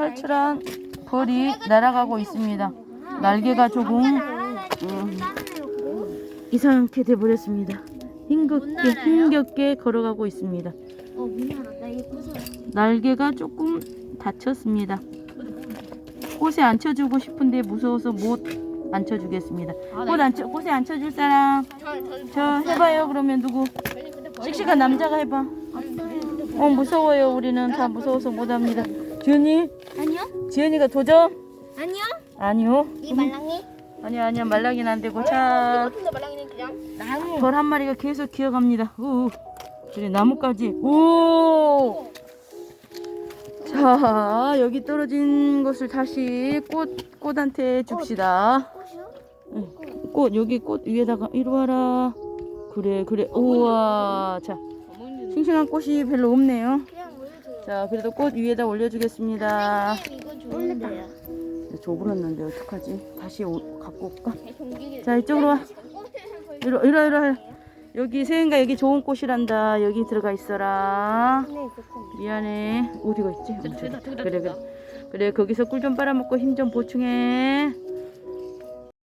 탈출한 벌이 날아가고 있습니다. 날개가 조금 음, 이상하게 돼버렸습니다. 힘겹게 힘겹게 걸어가고 있습니다. 어. 날개가 조금 다쳤습니다. 꽃에 앉혀주고 싶은데 무서워서 못 앉혀주겠습니다. 꽃 앉혀 꽃에 앉혀줄 사람 저 해봐요. 그러면 누구? 씩씩한 남자가 해봐. 어 무서워요. 우리는 다 무서워서 못 합니다. 지연이 아니요? 지연이가 도전? 아니요? 아니요. 이 말랑이? 아니야 아니야 말랑이는 안 되고 자. 근데 말랑이는 그냥 나무. 벌 한 마리가 계속 기어갑니다. 우. 그래 나무까지. 오. 자 여기 떨어진 것을 다시 꽃 꽃한테 줍시다. 꽃이요? 응. 꽃 여기 꽃 위에다가 이리 와라. 그래 그래. 우와. 자 싱싱한 꽃이 별로 없네요. 올려줘요. 자 그래도 꽃 위에다 올려주겠습니다. 선생님 이거 좋은데요. 줘버렸는데 어떡하지? 다시 오- 갖고 올까? 종기게. 자 이쪽으로 와. 이리 와, 이리 와, 이리 와. 여기 세인가 여기 좋은 꽃이란다. 여기 들어가 있어라. 네. 미안해. 어디가 있지? 그래 그래. 그래 거기서 꿀 좀 빨아먹고 힘 좀 보충해.